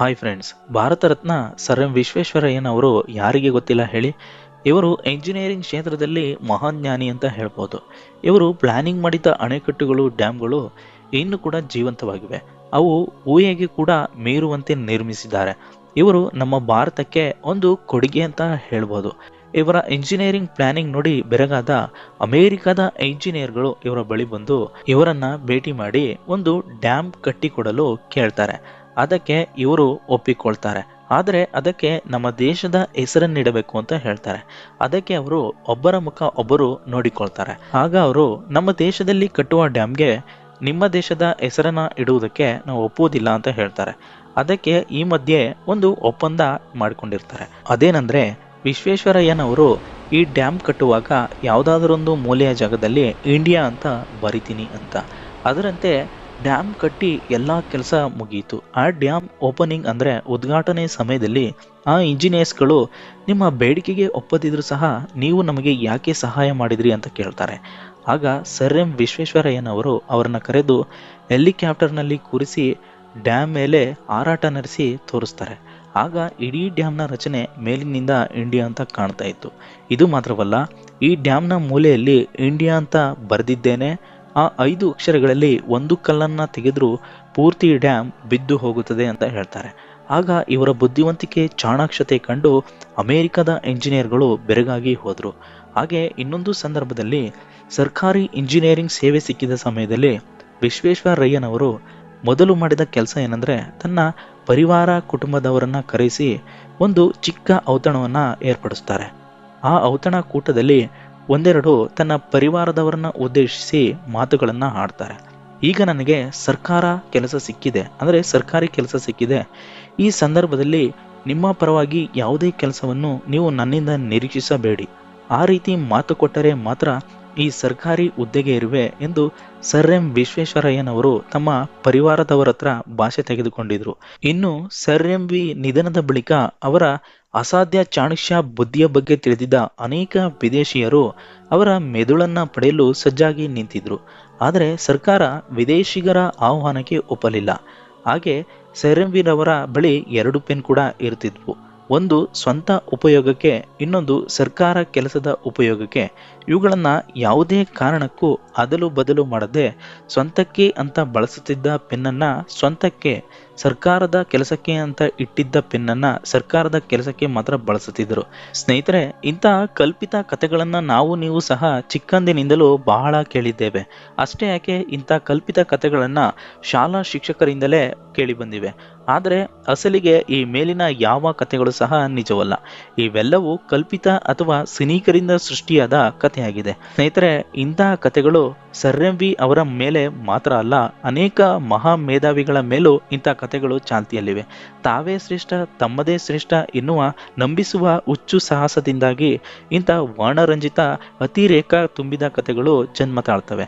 Hi friends, Bharat Ratna sir M ವಿಶ್ವೇಶ್ವರಯ್ಯನವರು ಯಾರಿಗೆ ಗೊತ್ತಿಲ್ಲ ಹೇಳಿ? ಇವರು ಇಂಜಿನಿಯರಿಂಗ್ ಕ್ಷೇತ್ರದಲ್ಲಿ ಮಹಾನ್ ಜ್ಞಾನಿ ಅಂತ ಹೇಳ್ಬೋದು. ಇವರು ಪ್ಲಾನಿಂಗ್ ಮಾಡಿದ ಅಣೆಕಟ್ಟುಗಳು, ಡ್ಯಾಮ್ಗಳು ಇನ್ನೂ ಕೂಡ ಜೀವಂತವಾಗಿವೆ. ಅವು ಊಹೆಗೆ ಕೂಡ ಮೀರುವಂತೆ ನಿರ್ಮಿಸಿದ್ದಾರೆ. ಇವರು ನಮ್ಮ ಭಾರತಕ್ಕೆ ಒಂದು ಕೊಡುಗೆ ಅಂತ ಹೇಳ್ಬೋದು. ಇವರ ಇಂಜಿನಿಯರಿಂಗ್ ಪ್ಲಾನಿಂಗ್ ನೋಡಿ ಬೆರಗಾದ ಅಮೇರಿಕಾದ ಇಂಜಿನಿಯರ್ಗಳು ಇವರ ಬಳಿ ಬಂದು ಇವರನ್ನ ಭೇಟಿ ಮಾಡಿ ಒಂದು ಡ್ಯಾಮ್ ಕಟ್ಟಿಕೊಡಲು ಕೇಳ್ತಾರೆ. ಅದಕ್ಕೆ ಇವರು ಒಪ್ಪಿಕೊಳ್ತಾರೆ. ಆದರೆ ಅದಕ್ಕೆ ನಮ್ಮ ದೇಶದ ಹೆಸರನ್ನಿಡಬೇಕು ಅಂತ ಹೇಳ್ತಾರೆ. ಅದಕ್ಕೆ ಅವರು ಒಬ್ಬರ ಮುಖ ಒಬ್ಬರು ನೋಡಿಕೊಳ್ತಾರೆ. ಆಗ ಅವರು ನಮ್ಮ ದೇಶದಲ್ಲಿ ಕಟ್ಟುವ ಡ್ಯಾಮ್ಗೆ ನಿಮ್ಮ ದೇಶದ ಹೆಸರನ್ನ ಇಡುವುದಕ್ಕೆ ನಾವು ಒಪ್ಪುವುದಿಲ್ಲ ಅಂತ ಹೇಳ್ತಾರೆ. ಅದಕ್ಕೆ ಈ ಮಧ್ಯೆ ಒಂದು ಒಪ್ಪಂದ ಮಾಡಿಕೊಂಡಿರ್ತಾರೆ. ಅದೇನಂದ್ರೆ ವಿಶ್ವೇಶ್ವರಯ್ಯನವರು ಈ ಡ್ಯಾಮ್ ಕಟ್ಟುವಾಗ ಯಾವುದಾದ್ರೊಂದು ಮೂಲೆಯ ಜಾಗದಲ್ಲಿ ಇಂಡಿಯಾ ಅಂತ ಬರಿತೀನಿ ಅಂತ. ಅದರಂತೆ ಡ್ಯಾಮ್ ಕಟ್ಟಿ ಎಲ್ಲ ಕೆಲಸ ಮುಗಿಯಿತು ಆ ಡ್ಯಾಮ್ ಓಪನಿಂಗ್ ಅಂದರೆ ಉದ್ಘಾಟನೆ ಸಮಯದಲ್ಲಿ ಆ ಇಂಜಿನಿಯರ್ಸ್ಗಳು ನಿಮ್ಮ ಬೇಡಿಕೆಗೆ ಒಪ್ಪದಿದ್ರು ಸಹ ನೀವು ನಮಗೆ ಯಾಕೆ ಸಹಾಯ ಮಾಡಿದ್ರಿ ಅಂತ ಕೇಳ್ತಾರೆ. ಆಗ ಸರ್ ಎಂ ವಿಶ್ವೇಶ್ವರಯ್ಯನವರು ಅವರನ್ನ ಕರೆದು ಹೆಲಿಕ್ಯಾಪ್ಟರ್ನಲ್ಲಿ ಕೂರಿಸಿ ಡ್ಯಾಮ್ ಮೇಲೆ ಹಾರಾಟ ನಡೆಸಿ ತೋರಿಸ್ತಾರೆ. ಆಗ ಇಡೀ ಡ್ಯಾಮ್ನ ರಚನೆ ಮೇಲಿನಿಂದ ಇಂಡಿಯಾ ಅಂತ ಕಾಣ್ತಾ ಇತ್ತು. ಇದು ಮಾತ್ರವಲ್ಲ, ಈ ಡ್ಯಾಮ್ನ ಮೂಲೆಯಲ್ಲಿ ಇಂಡಿಯಾ ಅಂತ ಬರೆದಿದ್ದೇನೆ ಆ ಐದು ಅಕ್ಷರಗಳಲ್ಲಿ ಒಂದು ಕಲ್ಲನ್ನು ತೆಗೆದರೂ ಪೂರ್ತಿ ಡ್ಯಾಮ್ ಬಿದ್ದು ಹೋಗುತ್ತದೆ ಅಂತ ಹೇಳ್ತಾರೆ. ಆಗ ಇವರ ಬುದ್ಧಿವಂತಿಕೆ, ಚಾಣಾಕ್ಷತೆ ಕಂಡು ಅಮೇರಿಕದ ಇಂಜಿನಿಯರ್ಗಳು ಬೆರಗಾಗಿ ಹೋದರು. ಹಾಗೆ ಇನ್ನೊಂದು ಸಂದರ್ಭದಲ್ಲಿ ಸರ್ಕಾರಿ ಇಂಜಿನಿಯರಿಂಗ್ ಸೇವೆ ಸಿಕ್ಕಿದ ಸಮಯದಲ್ಲಿ ವಿಶ್ವೇಶ್ವರಯ್ಯನವರು ಮೊದಲು ಮಾಡಿದ ಕೆಲಸ ಏನಂದರೆ ತನ್ನ ಪರಿವಾರ ಕುಟುಂಬದವರನ್ನು ಕರೆಸಿ ಒಂದು ಚಿಕ್ಕ ಔತಣವನ್ನು ಏರ್ಪಡಿಸ್ತಾರೆ. ಆ ಔತಣ ಕೂಟದಲ್ಲಿ ಒಂದೆರಡು ತನ್ನ ಪರಿವಾರದವರನ್ನ ಉದ್ದೇಶಿಸಿ ಮಾತುಗಳನ್ನು ಆಡ್ತಾರೆ. ಈಗ ನನಗೆ ಸರ್ಕಾರ ಕೆಲಸ ಸಿಕ್ಕಿದೆ. ಅಂದರೆ ಸರ್ಕಾರಿ ಕೆಲಸ ಸಿಕ್ಕಿದೆ. ಈ ಸಂದರ್ಭದಲ್ಲಿ ನಿಮ್ಮ ಪರವಾಗಿ ಯಾವುದೇ ಕೆಲಸವನ್ನು ನೀವು ನನ್ನಿಂದ ನಿರೀಕ್ಷಿಸಬೇಡಿ. ಆ ರೀತಿ ಮಾತು ಕೊಟ್ಟರೆ ಮಾತ್ರ ಈ ಸರ್ಕಾರಿ ಹುದ್ದೆಗೆ ಇರುವೆ ಎಂದು ಸರ್ ಎಂ ವಿಶ್ವೇಶ್ವರಯ್ಯನವರು ತಮ್ಮ ಪರಿವಾರದವರ ಹತ್ರ ಭಾಷೆ ತೆಗೆದುಕೊಂಡಿದ್ರು. ಇನ್ನು ಸರ್ ಎಂ ವಿ ನಿಧನದ ಬಳಿಕ ಅವರ ಅಸಾಧ್ಯ ಚಾಣಕ್ಯ ಬುದ್ಧಿಯ ಬಗ್ಗೆ ತಿಳಿದಿದ್ದ ಅನೇಕ ವಿದೇಶಿಯರು ಅವರ ಮೆದುಳನ್ನ ಪಡೆಯಲು ಸಜ್ಜಾಗಿ ನಿಂತಿದ್ರು. ಆದರೆ ಸರ್ಕಾರ ವಿದೇಶಿಗರ ಆಹ್ವಾನಕ್ಕೆ ಒಪ್ಪಲಿಲ್ಲ. ಹಾಗೆ ಸರ್ ಎಂ ವಿರವರ ಬಳಿ ಎರಡು ಪೆನ್ ಕೂಡ ಇರ್ತಿದ್ವು. ಒಂದು ಸ್ವಂತ ಉಪಯೋಗಕ್ಕೆ, ಇನ್ನೊಂದು ಸರ್ಕಾರ ಕೆಲಸದ ಉಪಯೋಗಕ್ಕೆ. ಇವುಗಳನ್ನು ಯಾವುದೇ ಕಾರಣಕ್ಕೂ ಅದಲು ಬದಲು ಮಾಡದೆ, ಸ್ವಂತಕ್ಕೆ ಅಂತ ಬಳಸುತ್ತಿದ್ದ ಪೆನ್ನನ್ನು ಸ್ವಂತಕ್ಕೆ ಸರ್ಕಾರದ ಕೆಲಸಕ್ಕೆ ಅಂತ ಇಟ್ಟಿದ್ದ ಪೆನ್ನನ್ನ ಸರ್ಕಾರದ ಕೆಲಸಕ್ಕೆ ಮಾತ್ರ ಬಳಸುತ್ತಿದ್ದರು. ಸ್ನೇಹಿತರೆ ಇಂತಹ ಕಲ್ಪಿತ ಕಥೆಗಳನ್ನು ನಾವು ನೀವು ಸಹ ಚಿಕ್ಕಂದಿನಿಂದಲೂ ಬಹಳ ಕೇಳಿದ್ದೇವೆ. ಅಷ್ಟೇ ಯಾಕೆ ಇಂಥ ಕಲ್ಪಿತ ಕಥೆಗಳನ್ನು ಶಾಲಾ ಶಿಕ್ಷಕರಿಂದಲೇ ಕೇಳಿ ಬಂದಿವೆ. ಆದರೆ ಅಸಲಿಗೆ ಈ ಮೇಲಿನ ಯಾವ ಕಥೆಗಳು ಸಹ ನಿಜವಲ್ಲ. ಇವೆಲ್ಲವೂ ಕಲ್ಪಿತ ಅಥವಾ ಸಿನಿಕರಿಂದ ಸೃಷ್ಟಿಯಾದ ಕಥೆಯಾಗಿದೆ. ಸ್ನೇಹಿತರೆ ಇಂತಹ ಕಥೆಗಳು ಸರ್ ವಿ ಅವರ ಮೇಲೆ ಮಾತ್ರ ಅಲ್ಲ, ಅನೇಕ ಮಹಾ ಮೇಧಾವಿಗಳ ಮೇಲೂ ಇಂಥ ಕಥೆಗಳು ಚಾಲ್ತಿಯಲ್ಲಿವೆ. ತಾವೇ ಶ್ರೇಷ್ಠ, ತಮ್ಮದೇ ಶ್ರೇಷ್ಠ ಎನ್ನುವ ನಂಬಿಸುವ ಹುಚ್ಚು ಸಾಹಸದಿಂದಾಗಿ ಇಂಥ ವರ್ಣರಂಜಿತ ಅತಿರೇಕ ತುಂಬಿದ ಕಥೆಗಳು ಜನ್ಮ ತಾಳ್ತವೆ.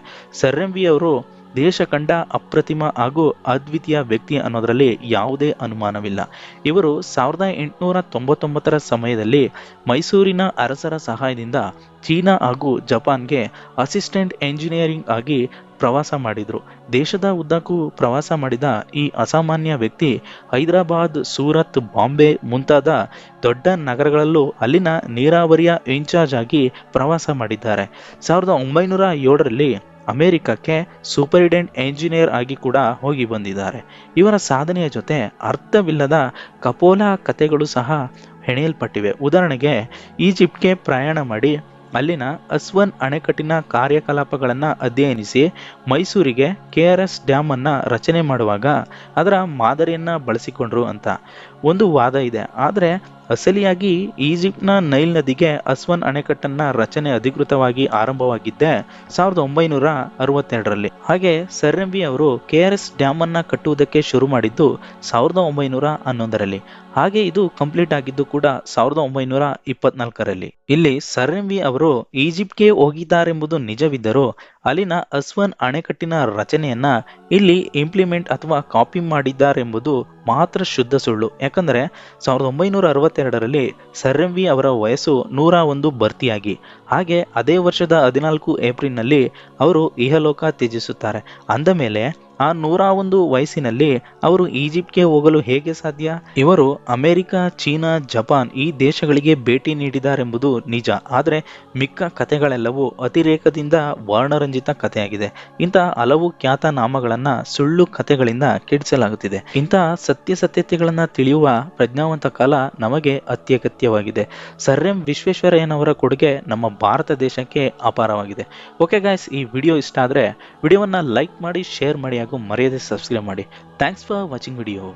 ಅವರು ದೇಶ ಕಂಡ ಅಪ್ರತಿಮ ಹಾಗೂ ಅದ್ವಿತೀಯ ವ್ಯಕ್ತಿ ಅನ್ನೋದರಲ್ಲಿ ಯಾವುದೇ ಅನುಮಾನವಿಲ್ಲ. ಇವರು ಸಾವಿರದ ಎಂಟುನೂರ ತೊಂಬತ್ತೊಂಬತ್ತರ ಸಮಯದಲ್ಲಿ ಮೈಸೂರಿನ ಅರಸರ ಸಹಾಯದಿಂದ ಚೀನಾ ಹಾಗೂ ಜಪಾನ್ಗೆ ಅಸಿಸ್ಟೆಂಟ್ ಎಂಜಿನಿಯರಿಂಗ್ ಆಗಿ ಪ್ರವಾಸ ಮಾಡಿದರು. ದೇಶದ ಉದ್ದಕ್ಕೂ ಪ್ರವಾಸ ಮಾಡಿದ ಈ ಅಸಾಮಾನ್ಯ ವ್ಯಕ್ತಿ ಹೈದರಾಬಾದ್, ಸೂರತ್, ಬಾಂಬೆ ಮುಂತಾದ ದೊಡ್ಡ ನಗರಗಳಲ್ಲೂ ಅಲ್ಲಿನ ನೀರಾವರಿಯ ಇನ್ಚಾರ್ಜ್ ಆಗಿ ಪ್ರವಾಸ ಮಾಡಿದ್ದಾರೆ. ಸಾವಿರದ ಒಂಬೈನೂರ ಏಳರಲ್ಲಿ ಅಮೆರಿಕಕ್ಕೆ ಸೂಪರಿಡೆಂಟ್ ಎಂಜಿನಿಯರ್ ಆಗಿ ಕೂಡ ಹೋಗಿ ಬಂದಿದ್ದಾರೆ. ಇವರ ಸಾಧನೆಯ ಜೊತೆ ಅರ್ಥವಿಲ್ಲದ ಕಪೋಲ ಕಥೆಗಳು ಸಹ ಹೆಣೆಯಲ್ಪಟ್ಟಿವೆ. ಉದಾಹರಣೆಗೆ ಈಜಿಪ್ಟ್ಗೆ ಪ್ರಯಾಣ ಮಾಡಿ ಅಲ್ಲಿನ ಅಸ್ವನ್ ಅಣೆಕಟ್ಟಿನ ಕಾರ್ಯಕಲಾಪಗಳನ್ನು ಅಧ್ಯಯನಿಸಿ ಮೈಸೂರಿಗೆ ಕೆ ಆರ್ ಎಸ್ ಡ್ಯಾಮನ್ನು ರಚನೆ ಮಾಡುವಾಗ ಅದರ ಮಾದರಿಯನ್ನು ಬಳಸಿಕೊಂಡ್ರು ಅಂತ. ಒಂದು ವಾದ ಇದೆ. ಆದರೆ ಅಸಲಿಯಾಗಿ ಈಜಿಪ್ಟ್ನ ನೈಲ್ ನದಿಗೆ ಅಸ್ವನ್ ಅಣೆಕಟ್ಟನ್ನ ರಚನೆ ಅಧಿಕೃತವಾಗಿ ಆರಂಭವಾಗಿದ್ದೆ ಸಾವಿರದ ಒಂಬೈನೂರ ಅರವತ್ತೆರಡರಲ್ಲಿ. ಹಾಗೆ ಸರ್ ಎಂ ಅವರು ಕೆ ಆರ್ ಎಸ್ ಡ್ಯಾಮ್ ಅನ್ನ ಕಟ್ಟುವುದಕ್ಕೆ ಶುರು ಮಾಡಿದ್ದು ಸಾವಿರದ ಒಂಬೈನೂರ ಹನ್ನೊಂದರಲ್ಲಿ. ಹಾಗೆ ಇದು ಕಂಪ್ಲೀಟ್ ಆಗಿದ್ದು ಕೂಡ ಸಾವಿರದ ಒಂಬೈನೂರ ಇಪ್ಪತ್ನಾಲ್ಕರಲ್ಲಿ. ಇಲ್ಲಿ ಸರ್ ಎಂ ವಿ ಅವರು ಈಜಿಪ್ಟ್ಗೆ ಹೋಗಿದ್ದಾರೆಂಬುದು ನಿಜವಿದ್ದರೂ ಅಲ್ಲಿನ ಅಸ್ವನ್ ಅಣೆಕಟ್ಟಿನ ರಚನೆಯನ್ನ ಇಲ್ಲಿ ಇಂಪ್ಲಿಮೆಂಟ್ ಅಥವಾ ಕಾಪಿ ಮಾಡಿದ್ದಾರೆಂಬುದು ಮಾತ್ರ ಶುದ್ಧ ಸುಳ್ಳು. ಯಾಕಂದರೆ ಸಾವಿರದ ಒಂಬೈನೂರ ಅರವತ್ತೆರಡರಲ್ಲಿ ಸರ್ ಎಂ ವಿ ಅವರ ವಯಸ್ಸು ನೂರ ಒಂದು ಭರ್ತಿಯಾಗಿ. ಹಾಗೆ ಅದೇ ವರ್ಷದ ಹದಿನಾಲ್ಕು ಏಪ್ರಿಲ್ನಲ್ಲಿ ಅವರು ಇಹಲೋಕ ತ್ಯಜಿಸುತ್ತಾರೆ. ಅಂದ ಮೇಲೆ ಆ ನೂರ ಒಂದು ವಯಸ್ಸಿನಲ್ಲಿ ಅವರು ಈಜಿಪ್ಟ್ಗೆ ಹೋಗಲು ಹೇಗೆ ಸಾಧ್ಯ? ಇವರು ಅಮೆರಿಕ, ಚೀನಾ, ಜಪಾನ್ ಈ ದೇಶಗಳಿಗೆ ಭೇಟಿ ನೀಡಿದಾರೆಂಬುದು ನಿಜ. ಆದರೆ ಮಿಕ್ಕ ಕಥೆಗಳೆಲ್ಲವೂ ಅತಿರೇಕದಿಂದ ವರ್ಣರಂಜಿತ ಕಥೆಯಾಗಿದೆ. ಇಂತಹ ಹಲವು ಖ್ಯಾತ ನಾಮಗಳನ್ನ ಸುಳ್ಳು ಕಥೆಗಳಿಂದ ಕೆಡಿಸಲಾಗುತ್ತಿದೆ. ಇಂತಹ ಸತ್ಯಾಸತ್ಯತೆಗಳನ್ನ ತಿಳಿಯುವ ಪ್ರಜ್ಞಾವಂತ ಕಾಲ ನಮಗೆ ಅತ್ಯಗತ್ಯವಾಗಿದೆ. ಸರ್ ಎಂ ವಿಶ್ವೇಶ್ವರಯ್ಯನವರ ಕೊಡುಗೆ ನಮ್ಮ ಭಾರತ ದೇಶಕ್ಕೆ ಅಪಾರವಾಗಿದೆ. ಓಕೆ ಗಾಯ್ಸ್, ಈ ವಿಡಿಯೋ ಇಷ್ಟ ಆದರೆ ವಿಡಿಯೋವನ್ನು ಲೈಕ್ ಮಾಡಿ, ಶೇರ್ ಮಾಡಿ ಹಾಗೂ ಮರೆಯದೆ ಸಬ್ಸ್ಕ್ರೈಬ್ ಮಾಡಿ. Thanks for watching video